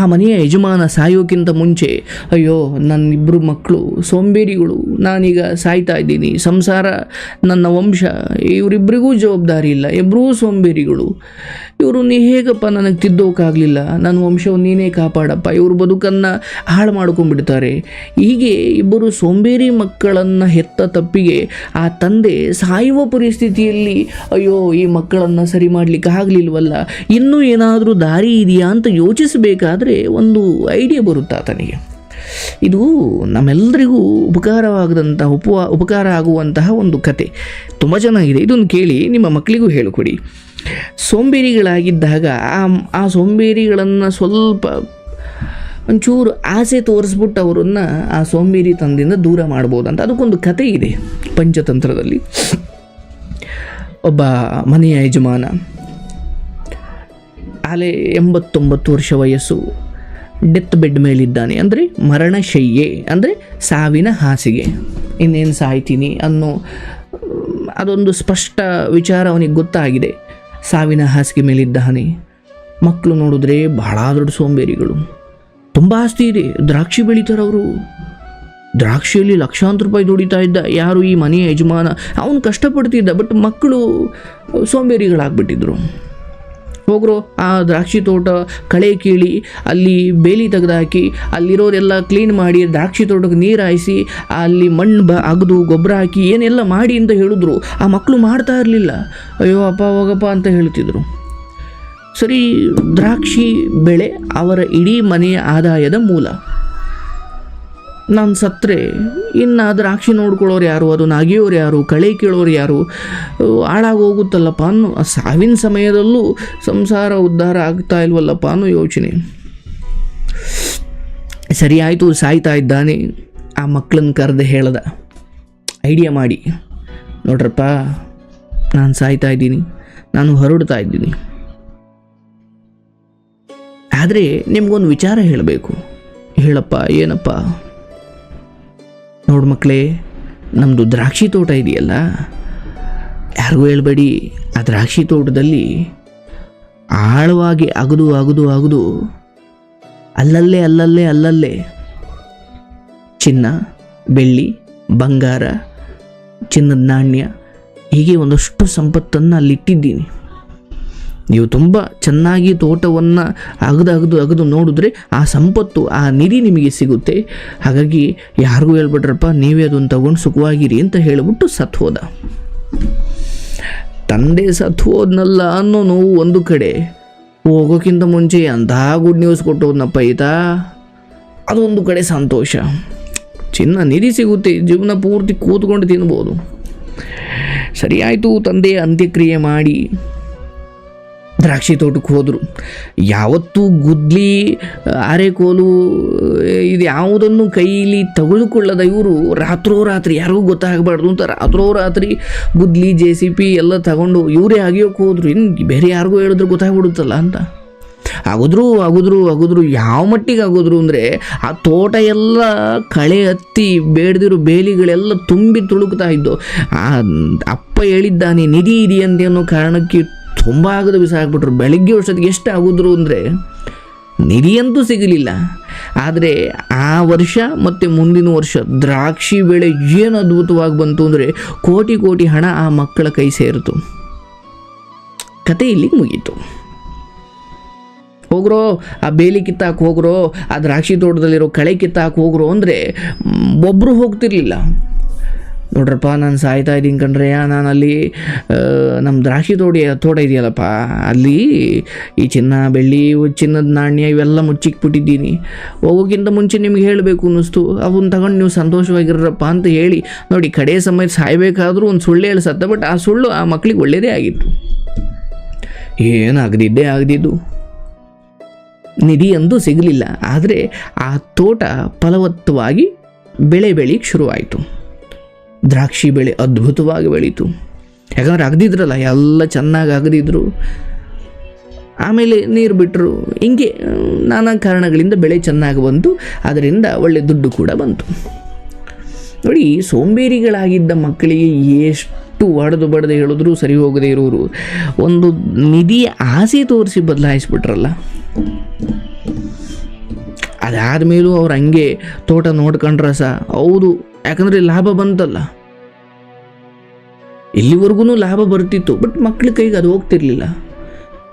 ಆ ಮನೆಯ ಯಜಮಾನ ಸಾಯೋಕ್ಕಿಂತ ಮುಂಚೆ, ಅಯ್ಯೋ ನನ್ನ ಇಬ್ಬರು ಮಕ್ಕಳು, ಸೋಂಬೇರಿಗಳು, ನಾನೀಗ ಸಾಯ್ತಾ ಇದ್ದೀನಿ. ಸಂಸಾರ ನನ್ನ ವಂಶ ಇವರಿಬ್ಬರಿಗೂ ಜವಾಬ್ದಾರಿ ಇಲ್ಲ. ಇಬ್ಬರೂ ಸೋಂಬೇರಿಗಳು. ಇವರು ನೀ ಹೇಗಪ್ಪ ನನಗೆ ತಿದ್ದೋಕ್ಕಾಗಲಿಲ್ಲ ನನ್ನ ವಂಶವನ್ನು ನೀನೇ ಕಾಪಾಡಪ್ಪ. ಇವರು ಬದುಕನ್ನು ಹಾಳು ಮಾಡ್ಕೊಂಡ್ಬಿಡ್ತಾರೆ. ಹೀಗೆ ಇಬ್ಬರು ಸೋಂಬೇರಿ ಮಕ್ಕಳನ್ನು ಹೆತ್ತ ತಪ್ಪಿಗೆ ಆ ತಂದೆ ಸಾಯುವ ಪರಿಸ್ಥಿತಿಯಲ್ಲಿ, ಅಯ್ಯೋ, ಈ ಮಕ್ಕಳನ್ನು ಸರಿ ಮಾಡಲಿಕ್ಕೆ ಆಗಲಿಲ್ವಲ್ಲ? ಇನ್ನೂ ಏನಾದರೂ ದಾರಿ ಇದೆಯಾ ಅಂತ ಯೋಚಿಸಬೇಕಾದ್ರೆ ಒಂದು ಐಡಿಯಾ ಬರುತ್ತಾ ಆತನಿಗೆ ಇದು ನಮ್ಮೆಲ್ಲರಿಗೂ ಉಪಕಾರವಾಗದಂತಹ ಉಪ ಉಪಕಾರ ಆಗುವಂತಹ ಒಂದು ಕತೆ. ತುಂಬ ಚೆನ್ನಾಗಿದೆ. ಇದನ್ನು ಕೇಳಿ ನಿಮ್ಮ ಮಕ್ಕಳಿಗೂ ಹೇಳಿಕೊಡಿ. ಸೋಂಬೇರಿಗಳಾಗಿದ್ದಾಗ ಆ ಆ ಸೋಂಬೇರಿಗಳನ್ನು ಸ್ವಲ್ಪ ಒಂಚೂರು ಆಸೆ ತೋರಿಸ್ಬಿಟ್ಟು ಅವರನ್ನು ಆ ಸೋಂಬೇರಿ ತಂದಿಂದ ದೂರ ಮಾಡ್ಬೋದಂತ ಅದಕ್ಕೊಂದು ಕತೆ ಇದೆ ಪಂಚತಂತ್ರದಲ್ಲಿ. ಒಬ್ಬ ಮನೆಯ ಯಜಮಾನ. ಆಲೆ ಎಂಬತ್ತೊಂಬತ್ತು ವರ್ಷ ವಯಸ್ಸು. ಡೆತ್ ಬೆಡ್ ಮೇಲಿದ್ದಾನೆ. ಅಂದರೆ ಮರಣಶಯ್ಯೆ ಅಂದರೆ ಸಾವಿನ ಹಾಸಿಗೆ. ಇನ್ನೇನು ಸಾಯ್ತೀನಿ ಅನ್ನೋ, ಅದೊಂದು ಸ್ಪಷ್ಟ ವಿಚಾರ ಅವನಿಗೆ ಗೊತ್ತಾಗಿದೆ. ಸಾವಿನ ಹಾಸಿಗೆ ಮೇಲಿದ್ದಾನೆ. ಮಕ್ಕಳು ನೋಡಿದ್ರೆ ಬಹಳ ದೊಡ್ಡ ಸೋಂಬೇರಿಗಳು. ತುಂಬ ಆಸ್ತಿ ಇದೆ. ದ್ರಾಕ್ಷಿ ಬೆಳೀತಾರೆ ಅವರು ದ್ರಾಕ್ಷಿಯಲ್ಲಿ ಲಕ್ಷಾಂತರ ರೂಪಾಯಿ ದುಡಿತಾ ಇದ್ದ ಯಾರು ಈ ಮನೆಯ ಯಜಮಾನ? ಅವನು ಕಷ್ಟಪಡ್ತಿದ್ದ ಬಟ್ ಮಕ್ಕಳು ಸೋಂಬೇರಿಗಳಾಗ್ಬಿಟ್ಟಿದ್ರು. ಹೋಗ್ರು ಆ ದ್ರಾಕ್ಷಿ ತೋಟ ಕಳೆ ಕೀಳಿ ಅಲ್ಲಿ ಬೇಲಿ ತೆಗೆದಾಕಿ, ಅಲ್ಲಿರೋರೆಲ್ಲ ಕ್ಲೀನ್ ಮಾಡಿ ದ್ರಾಕ್ಷಿ ತೋಟಕ್ಕೆ ನೀರು ಹಾಯಿಸಿ, ಅಲ್ಲಿ ಮಣ್ಣು ಬ, ಅಗದು, ಗೊಬ್ಬರ ಹಾಕಿ ಏನೆಲ್ಲ ಮಾಡಿ ಅಂತ ಹೇಳಿದ್ರು. ಆ ಮಕ್ಕಳು ಮಾಡ್ತಾ ಇರಲಿಲ್ಲ. ಅಯ್ಯೋ, ಅಪ್ಪ, ಹೋಗಪ್ಪ ಅಂತ ಹೇಳ್ತಿದ್ರು. ಸರಿ, ದ್ರಾಕ್ಷಿ ಬೆಳೆ ಅವರ ಇಡೀ ಮನೆಯ ಆದಾಯದ ಮೂಲ. ನಾನು ಸತ್ತರೆ ಇನ್ನು ದ್ರಾಕ್ಷಿ ನೋಡ್ಕೊಳ್ಳೋರು ಯಾರು? ಅದು ನಾಗಿಯೋರು ಯಾರು? ಕಳೆ ಕೀಳೋರು ಯಾರು? ಹಾಳಾಗಿ ಹೋಗುತ್ತಲ್ಲಪ್ಪ ಅನ್ನೋ ಆ ಸಾವಿನ ಸಮಯದಲ್ಲೂ ಸಂಸಾರ ಉದ್ಧಾರ ಆಗ್ತಾ ಇಲ್ವಲ್ಲಪ್ಪ ಅನ್ನೋ ಯೋಚನೆ. ಸರಿ ಆಯಿತು, ಸಾಯ್ತಾ ಇದ್ದಾನೆ. ಆ ಮಕ್ಕಳನ್ನ ಕರೆದು ಹೇಳ್ದ. ಐಡಿಯಾ ಮಾಡಿ. ನೋಡ್ರಪ್ಪ, ನಾನು ಸಾಯ್ತಾ ಇದ್ದೀನಿ. ನಾನು ಹೊರಡ್ತಾ ಇದ್ದೀನಿ. ಆದರೆ ನಿಮಗೊಂದು ವಿಚಾರ ಹೇಳಬೇಕು. ಹೇಳಪ್ಪ, ಏನಪ್ಪ? ನೋಡು ಮಕ್ಕಳೇ ನಮ್ಮದು ದ್ರಾಕ್ಷಿ ತೋಟ ಇದೆಯಲ್ಲ? ಯಾರಿಗೂ ಹೇಳ್ಬೇಡಿ, ಆ ದ್ರಾಕ್ಷಿ ತೋಟದಲ್ಲಿ ಆಳವಾಗಿ ಅಗದು ಅಗದು ಅಗದು ಅಲ್ಲಲ್ಲೇ ಅಲ್ಲಲ್ಲೇ ಅಲ್ಲಲ್ಲೇ ಚಿನ್ನ, ಬೆಳ್ಳಿ, ಬಂಗಾರ, ಚಿನ್ನದ ನಾಣ್ಯ, ಹೀಗೆ ಒಂದಷ್ಟು ಸಂಪತ್ತನ್ನು ಅಲ್ಲಿಟ್ಟಿದ್ದೀನಿ. ನೀವು ತುಂಬ ಚೆನ್ನಾಗಿ ತೋಟವನ್ನು ಅಗದು ಅಗದು ಅಗದು ನೋಡಿದ್ರೆ ಆ ಸಂಪತ್ತು, ಆ ನಿಧಿ ನಿಮಗೆ ಸಿಗುತ್ತೆ. ಹಾಗಾಗಿ ಯಾರಿಗೂ ಹೇಳ್ಬಿಟ್ರಪ್ಪ, ನೀವೇ ಅದನ್ನು ತಗೊಂಡು ಸುಖವಾಗಿರಿ ಅಂತ ಹೇಳಿಬಿಟ್ಟು ಸತ್ತು ಹೋದ. ತಂದೆ ಸತ್ತು ಹೋದ್ನಲ್ಲ ಅನ್ನೋ ನೋವು ಒಂದು ಕಡೆ. ಹೋಗೋಕ್ಕಿಂತ ಮುಂಚೆ ಅಂತಹ ಗುಡ್ ನ್ಯೂಸ್ ಕೊಟ್ಟೋದ್ನಪ್ಪ ಈತ? ಅದೊಂದು ಕಡೆ ಸಂತೋಷ. ಚಿನ್ನ ನಿಧಿ ಸಿಗುತ್ತೆ, ಜೀವನ ಪೂರ್ತಿ ಕೂತ್ಕೊಂಡು ತಿನ್ಬೋದು. ಸರಿಯಾಯಿತು ತಂದೆ, ಅಂತ್ಯಕ್ರಿಯೆ ಮಾಡಿ. ದ್ರಾಕ್ಷಿ ತೋಟಕ್ಕೆ ಹೋದರು. ಯಾವತ್ತೂ ಗುದ್ಲಿ ಆರೆಕೋಲು ಇದು ಯಾವುದನ್ನು ಕೈಲಿ ತೆಗೆದುಕೊಳ್ಳದ ಇವರು ರಾತ್ರೋ ರಾತ್ರಿ ಯಾರಿಗೂ ಗೊತ್ತಾಗಬಾರ್ದು ಅಂತ ರಾತ್ರೋ ರಾತ್ರಿ ಗುದ್ಲಿ, ಜೆ ಸಿ ಪಿ ಎಲ್ಲ ತಗೊಂಡು ಇವರೇ ಅಗಿಯೋಕೆ ಹೋದ್ರು. ಇನ್ನು ಬೇರೆ ಯಾರಿಗೂ ಹೇಳಿದ್ರು ಗೊತ್ತಾಗ್ಬಿಡುತ್ತಲ್ಲ ಅಂತ. ಅಗದ್ರು ಅಗದ್ರು ಅಗದ್ರು ಯಾವ ಮಟ್ಟಿಗೆ ಆಗೋದ್ರು ಅಂದರೆ ಆ ತೋಟ ಎಲ್ಲ ಕಳೆ ಹತ್ತಿ ಬೇಡದಿರೋ ಬೇಲಿಗಳೆಲ್ಲ ತುಂಬಿ ತುಳುಕ್ತಾ ಇದ್ದು. ಆ, ಅಪ್ಪ ಹೇಳಿದ್ದಾನೆ, ನಿಧಿ ಇದೆಯಂತೆ ಅನ್ನೋ ಕಾರಣಕ್ಕೆ ತುಂಬ ಆಗದ ಬಿಸಾಕ್ಬಿಟ್ರು ಬೆಳಗ್ಗೆ ವರ್ಷದಿಗೆ ಎಷ್ಟು ಆಗುದ್ರು ಅಂದರೆ ನಿಧಿಯಂತೂ ಸಿಗಲಿಲ್ಲ. ಆದರೆ ಆ ವರ್ಷ ಮತ್ತು ಮುಂದಿನ ವರ್ಷ ದ್ರಾಕ್ಷಿ ಬೆಳೆ ಏನು ಅದ್ಭುತವಾಗಿ ಬಂತು ಅಂದರೆ ಕೋಟಿ ಕೋಟಿ ಹಣ ಆ ಮಕ್ಕಳ ಕೈ ಸೇರಿತು. ಕತೆ ಇಲ್ಲಿಗೆ ಮುಗೀತು. ಹೋಗ್ರೋ, ಆ ಬೇಲಿ ಕಿತ್ತಾಕ ಹೋಗ್ರೋ, ಆ ದ್ರಾಕ್ಷಿ ತೋಟದಲ್ಲಿರೋ ಕಳೆ ಕಿತ್ತಾಕ ಹೋಗ್ರೋ ಅಂದರೆ ಒಬ್ಬರು ಹೋಗ್ತಿರ್ಲಿಲ್ಲ. ನೋಡ್ರಪ್ಪ, ನಾನು ಸಾಯ್ತಾ ಇದ್ದೀನಿ ಕಣ್ರಯ್ಯ ನಾನು ಅಲ್ಲಿ ನಮ್ಮ ದ್ರಾಕ್ಷಿ ತೋಡಿ, ತೋಟ ಇದೆಯಲ್ಲಪ್ಪ, ಅಲ್ಲಿ ಈ ಚಿನ್ನ, ಬೆಳ್ಳಿ ಚಿನ್ನದ ನಾಣ್ಯ ಇವೆಲ್ಲ ಮುಚ್ಚಿಕ್ಬಿಟ್ಟಿದ್ದೀನಿ. ಹೋಗೋಕ್ಕಿಂತ ಮುಂಚೆ ನಿಮ್ಗೆ ಹೇಳಬೇಕು ಅನ್ನಿಸ್ತು. ಅವನ್ನ ತಗೊಂಡು ನೀವು ಸಂತೋಷವಾಗಿರಪ್ಪ ಅಂತ ಹೇಳಿ, ನೋಡಿ, ಕಡೆ ಸಮಯ ಸಾಯ್ಬೇಕಾದ್ರೂ ಒಂದು ಸುಳ್ಳು ಹೇಳಿ ಸತ್ತ ಬಟ್ ಆ ಸುಳ್ಳು ಆ ಮಕ್ಳಿಗೆ ಒಳ್ಳೆಯದೇ ಆಗಿತ್ತು. ಏನಾಗದಿದ್ದೇ ಆಗದಿದ್ದು ನಿಧಿ ಅಂತೂ ಸಿಗಲಿಲ್ಲ, ಆದರೆ ಆ ತೋಟ ಫಲವತ್ತವಾಗಿ ಬೆಳೆ ಬೆಳೆಯಕ್ಕೆ ಶುರುವಾಯಿತು. ದ್ರಾಕ್ಷಿ ಬೆಳೆ ಅದ್ಭುತವಾಗಿ ಬೆಳೀತು. ಯಾಕಂದ್ರೆ ಅಗದಿದ್ರಲ್ಲ, ಎಲ್ಲ ಚೆನ್ನಾಗಿ ಅಗದಿದ್ರು. ಆಮೇಲೆ ನೀರು ಬಿಟ್ಟರು ಹಿಂಗೆ ನಾನಾ ಕಾರಣಗಳಿಂದ ಬೆಳೆ ಚೆನ್ನಾಗಿ ಬಂತು. ಅದರಿಂದ ಒಳ್ಳೆ ದುಡ್ಡು ಕೂಡ ಬಂತು. ನೋಡಿ, ಸೋಂಬೇರಿಗಳಾಗಿದ್ದ ಮಕ್ಕಳಿಗೆ ಎಷ್ಟು ಒಡೆದು ಬಡದು ಹೇಳಿದ್ರು ಸರಿ ಹೋಗದೆ ಇರೋರು. ಒಂದು ನಿಧಿಯ ಆಸೆ ತೋರಿಸಿ ಬದಲಾಯಿಸ್ಬಿಟ್ರಲ್ಲ. ಅದಾದಮೇಲೂ ಅವ್ರು ಹಂಗೆ ತೋಟ ನೋಡ್ಕೊಂಡ್ರೆ ಸಹ. ಹೌದು ಯಾಕಂದರೆ ಲಾಭ ಬಂತಲ್ಲ. ಇಲ್ಲಿವರೆಗೂ ಲಾಭ ಬರ್ತಿತ್ತು, ಬಟ್ ಮಕ್ಳ ಕೈಗೆ ಅದು ಹೋಗ್ತಿರ್ಲಿಲ್ಲ.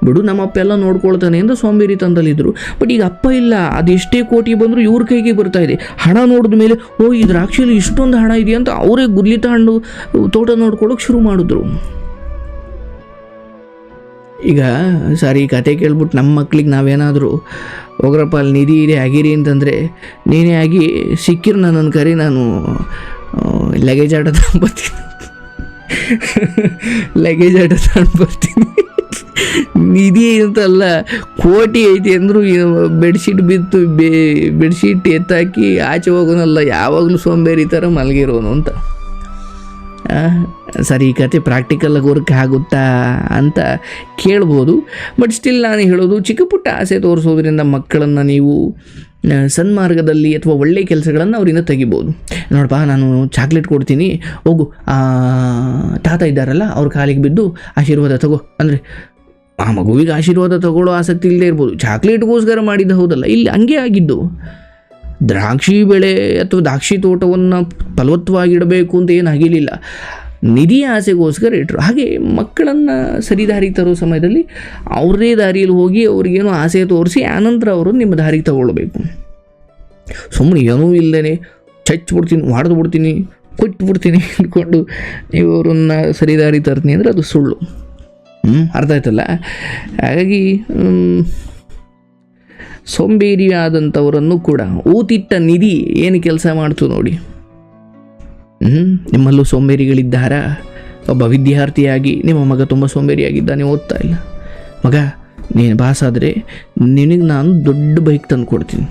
ಬಿಡು, ನಮ್ಮ ಅಪ್ಪ ಎಲ್ಲ ನೋಡ್ಕೊಳ್ತಾನೆ ಅಂತ ಸೋಂಬೇರಿ ತಂದಲ್ಲಿದ್ದರು. ಬಟ್ ಈಗ ಅಪ್ಪ ಇಲ್ಲ, ಅದು ಎಷ್ಟೇ ಕೋಟಿ ಬಂದರೂ ಇವ್ರ ಕೈಗೆ ಬರ್ತಾ ಇದೆ. ಹಣ ನೋಡಿದ ಮೇಲೆ, ಓ, ಈ ದ್ರಾಕ್ಷಿಯಲ್ಲಿ ಇಷ್ಟೊಂದು ಹಣ ಇದೆಯಾ ಅಂತ ಅವರೇ ಗುರ್ಲಿತ ಹಣ್ಣು ತೋಟ ನೋಡ್ಕೊಳ್ಳೋಕೆ ಶುರು ಮಾಡಿದ್ರು. ಈಗ ಸಾರಿ ಈ ಕತೆ ಕೇಳ್ಬಿಟ್ಟು ನಮ್ಮ ಮಕ್ಳಿಗೆ ನಾವೇನಾದರೂ ಹೋಗ್ರಪ್ಪ ಅಲ್ಲಿ ನಿಧಿ ಇದೆ, ಆಗಿರಿ ಅಂತಂದರೆ ನೀನೇ ಆಗಿ ಸಿಕ್ಕಿರು ನನ್ನನ್ನು ಕರಿ, ನಾನು ಲಗೇಜ್ ಆಟ ತಗೊಂಡ್ಬರ್ತೀನಿ ಲಗೇಜ್ ಆಟ ತಗೊಂಡ್ಬರ್ತೀನಿ ನಿಧಿ ಅಂತಲ್ಲ, ಕೋಟಿ ಐತಿ ಅಂದರೂ ಬೆಡ್ಶೀಟ್ ಬಿತ್ತು, ಬೆ ಬೆಡ್ಶೀಟ್ ಎತ್ತಾಕಿ ಆಚೆ ಹೋಗೋನಲ್ಲ, ಯಾವಾಗಲೂ ಸೋಂಬೇರಿ ಥರ ಮಲಗಿರೋನು ಅಂತ. ಸರಿ ಈ ಕತೆ ಪ್ರಾಕ್ಟಿಕಲ್ ವರ್ಕ್ ಆಗುತ್ತಾ ಅಂತ ಕೇಳ್ಬೋದು. ಬಟ್ ಸ್ಟಿಲ್ ನಾನು ಹೇಳೋದು, ಚಿಕ್ಕ ಪುಟ್ಟ ಆಸೆ ತೋರಿಸೋದ್ರಿಂದ ಮಕ್ಕಳನ್ನು ನೀವು ಸನ್ಮಾರ್ಗದಲ್ಲಿ ಅಥವಾ ಒಳ್ಳೆಯ ಕೆಲಸಗಳನ್ನು ಅವರಿಂದ ತೆಗಿಬೋದು. ನೋಡಪ್ಪ, ನಾನು ಚಾಕ್ಲೇಟ್ ಕೊಡ್ತೀನಿ. ಹೋಗು ತಾತ ಇದ್ದಾರಲ್ಲ, ಅವ್ರ ಕಾಲಿಗೆ ಬಿದ್ದು ಆಶೀರ್ವಾದ ತಗೋ. ಅಂದರೆ, ಆ ಮಗುವಿಗೆ ಆಶೀರ್ವಾದ ತಗೊಳ್ಳೋ ಆಸಕ್ತಿ ಇಲ್ಲದೆ ಇರ್ಬೋದು. ಚಾಕ್ಲೇಟ್ಗೋಸ್ಕರ ಮಾಡಿದ್ದು ಹೌದಲ್ಲ, ಇಲ್ಲಿ, ಹಂಗೆ ಆಗಿದ್ದು. ದ್ರಾಕ್ಷಿ ಬೆಳೆ ಅಥವಾ ದ್ರಾಕ್ಷಿ ತೋಟವನ್ನು ಫಲವತ್ತವಾಗಿಡಬೇಕು ಅಂತ ಏನು ಆಗಿರಲಿಲ್ಲ. ನಿಧಿಯ ಆಸೆಗೋಸ್ಕರ ಇಟ್ಟರು ಹಾಗೆ ಮಕ್ಕಳನ್ನು ಸರಿದಾರಿ ತರೋ ಸಮಯದಲ್ಲಿ ಅವ್ರದೇ ದಾರಿಯಲ್ಲಿ ಹೋಗಿ ಅವ್ರಿಗೇನೋ ಆಸೆ ತೋರಿಸಿ ಆನಂತರ ಅವರು ನಿಮ್ಮ ದಾರಿಗೆ ತಗೊಳ್ಬೇಕು. ಸುಮ್ಮನೆ ಏನೂ ಇಲ್ಲದೇ ಚಚ್ಬಿಡ್ತೀನಿ ಹೊಡೆದು ಬಿಡ್ತೀನಿ ಕೊಟ್ಬಿಡ್ತೀನಿ ಅಂದ್ಕೊಂಡು ನೀವು ಅವ್ರನ್ನ ಸರಿದಾರಿ ತರ್ತೀನಿ ಅಂದರೆ ಅದು ಸುಳ್ಳು. ಹ್ಞೂ ಅರ್ಥ ಆಯ್ತಲ್ಲ? ಹಾಗಾಗಿ ಸೋಂಬೇರಿಯಾದಂಥವರನ್ನು ಕೂಡ ಊತಿಟ್ಟ ನಿಧಿ ಏನು ಕೆಲಸ ಮಾಡ್ತು ನೋಡಿ. ಹ್ಞೂ ನಿಮ್ಮಲ್ಲೂ ಸೋಂಬೇರಿಗಳಿದ್ದಾರಾ? ಒಬ್ಬ ವಿದ್ಯಾರ್ಥಿಯಾಗಿ, ನಿಮ್ಮ ಮಗ ತುಂಬ ಸೋಂಬೇರಿಯಾಗಿದ್ದಾನೆ, ಓದ್ತಾ ಇಲ್ಲ. ಮಗ, ನೀನು ಪಾಸ್ ಆದರೆ ನಿನಗೆ ನಾನು ದೊಡ್ಡ ಬೈಕ್ ತಂದು ಕೊಡ್ತೀನಿ.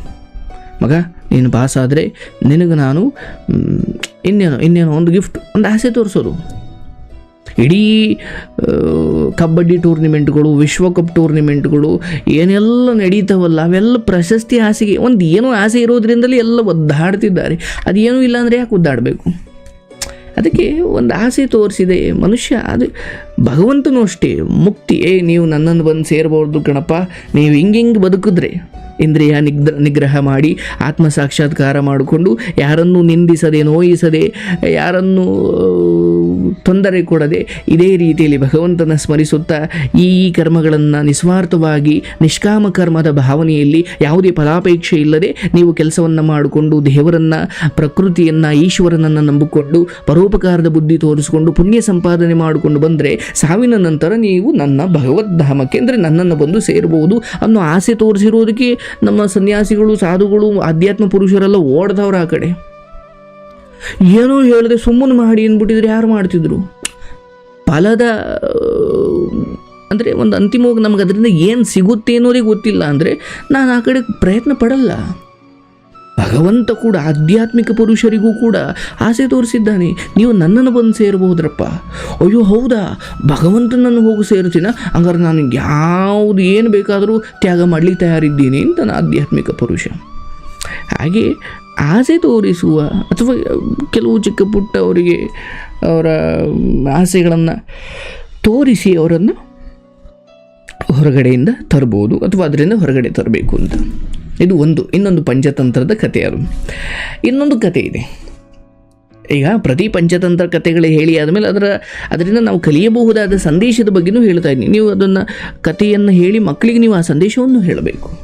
ಮಗ, ನೀನು ಪಾಸ್ ಆದರೆ ನಿನಗೆ ನಾನು ಇನ್ನೇನೋ ಇನ್ನೇನೋ ಒಂದು ಗಿಫ್ಟ್ ಒಂದು ಆಸೆ ತೋರಿಸೋದು. ಇಡೀ ಕಬಡ್ಡಿ ಟೂರ್ನಿಮೆಂಟ್ಗಳು, ವಿಶ್ವಕಪ್ ಟೂರ್ನಿಮೆಂಟ್ಗಳು ಏನೆಲ್ಲ ನಡೀತಾವಲ್ಲ, ಅವೆಲ್ಲ ಪ್ರಶಸ್ತಿ ಆಸೆಗೆ ಒಂದು ಏನೋ ಆಸೆ ಇರೋದ್ರಿಂದಲೇ ಎಲ್ಲ ಒದ್ದಾಡ್ತಿದ್ದಾರೆ. ಅದೇನೂ ಇಲ್ಲ ಅಂದರೆ ಯಾಕೆ ಒದ್ದಾಡಬೇಕು? ಅದಕ್ಕೆ ಒಂದು ಆಸೆ ತೋರಿಸಿದೆ ಮನುಷ್ಯ, ಅದು ಭಗವಂತನೂ ಅಷ್ಟೇ. ಮುಕ್ತಿ ಏ ನೀವು ನನ್ನನ್ನು ಬಂದು ಸೇರ್ಬೋದು ಕಣಪ್ಪ, ನೀವು ಹಿಂಗೆ ಹಿಂಗೆ ಬದುಕಿದ್ರೆ. ಇಂದ್ರಿಯ ನಿಗ್ರ ನಿಗ್ರಹ ಮಾಡಿ ಆತ್ಮ ಸಾಕ್ಷಾತ್ಕಾರ ಮಾಡಿಕೊಂಡು ಯಾರನ್ನು ನಿಂದಿಸದೆ, ನೋಯಿಸದೆ, ಯಾರನ್ನು ತೊಂದರೆ ಕೊಡದೆ ಇದೇ ರೀತಿಯಲ್ಲಿ ಭಗವಂತನ ಸ್ಮರಿಸುತ್ತಾ ಈ ಕರ್ಮಗಳನ್ನು ನಿಸ್ವಾರ್ಥವಾಗಿ ನಿಷ್ಕಾಮ ಕರ್ಮದ ಭಾವನೆಯಲ್ಲಿ ಯಾವುದೇ ಫಲಾಪೇಕ್ಷೆ ಇಲ್ಲದೆ ನೀವು ಕೆಲಸವನ್ನು ಮಾಡಿಕೊಂಡು ದೇವರನ್ನು, ಪ್ರಕೃತಿಯನ್ನು, ಈಶ್ವರನನ್ನು ನಂಬಿಕೊಂಡು ಪರೋಪಕಾರದ ಬುದ್ಧಿ ತೋರಿಸಿಕೊಂಡು ಪುಣ್ಯ ಸಂಪಾದನೆ ಮಾಡಿಕೊಂಡು ಬಂದರೆ ಸಾವಿನ ನಂತರ ನೀವು ನನ್ನ ಭಗವದ್ಧಾಮಕ್ಕೆ ಅಂದರೆ ನನ್ನನ್ನು ಬಂದು ಸೇರಬಹುದು ಅನ್ನೋ ಆಸೆ ತೋರಿಸಿರೋದಕ್ಕೆ ನಮ್ಮ ಸನ್ಯಾಸಿಗಳು, ಸಾಧುಗಳು, ಆಧ್ಯಾತ್ಮ ಪುರುಷರೆಲ್ಲ ಓಡ್ದವ್ರು ಆ ಕಡೆ. ಏನೂ ಹೇಳದೆ ಸುಮ್ಮನೆ ಮಾಡಿ ಅಂದ್ಬಿಟ್ಟಿದ್ರೆ ಯಾರು ಮಾಡ್ತಿದ್ರು? ಫಲದ, ಅಂದರೆ ಒಂದು ಅಂತಿಮವಾಗಿ ನಮ್ಗೆ ಅದರಿಂದ ಏನು ಸಿಗುತ್ತೆ ಅನ್ನೋದೇ ಗೊತ್ತಿಲ್ಲ. ಅಂದರೆ ನಾನು ಆ ಕಡೆ ಪ್ರಯತ್ನ ಪಡಲ್ಲ. ಭಗವಂತ ಕೂಡ ಆಧ್ಯಾತ್ಮಿಕ ಪುರುಷರಿಗೂ ಕೂಡ ಆಸೆ ತೋರಿಸಿದ್ದಾನೆ. ನೀವು ನನ್ನನ್ನು ಬಂದು ಸೇರಬಹುದ್ರಪ್ಪ? ಅಯ್ಯೋ, ಹೌದಾ? ಭಗವಂತನನ್ನು ಹೋಗಿ ಸೇರ್ತೀನ? ಹಂಗಾರೆ ನಾನು ಯಾವುದು ಏನು ಬೇಕಾದರೂ ತ್ಯಾಗ ಮಾಡಲಿಕ್ಕೆ ತಯಾರಿದ್ದೀನಿ ಅಂತ ನಾನು ಆಧ್ಯಾತ್ಮಿಕ ಪುರುಷ. ಹಾಗೆ ಆಸೆ ತೋರಿಸುವ ಅಥವಾ ಕೆಲವು ಚಿಕ್ಕ ಪುಟ್ಟ ಅವರಿಗೆ ಅವರ ಆಸೆಗಳನ್ನು ತೋರಿಸಿ ಅವರನ್ನು ಹೊರಗಡೆಯಿಂದ ತರ್ಬೋದು ಅಥವಾ ಅದರಿಂದ ಹೊರಗಡೆ ತರಬೇಕು ಅಂತ. ಇದು ಒಂದು, ಇನ್ನೊಂದು ಪಂಚತಂತ್ರದ ಕಥೆ ಅದು. ಇನ್ನೊಂದು ಕತೆ ಇದೆ. ಈಗ ಪ್ರತಿ ಪಂಚತಂತ್ರ ಕಥೆಗಳು ಹೇಳಿ ಆದಮೇಲೆ ಅದರ, ಅದರಿಂದ ನಾವು ಕಲಿಯಬಹುದಾದ ಸಂದೇಶದ ಬಗ್ಗೆಯೂ ಹೇಳ್ತಾ ಇದ್ದೀನಿ. ನೀವು ಅದನ್ನು ಕಥೆಯನ್ನು ಹೇಳಿ ಮಕ್ಕಳಿಗೆ ನೀವು ಆ ಸಂದೇಶವನ್ನು ಹೇಳಬೇಕು.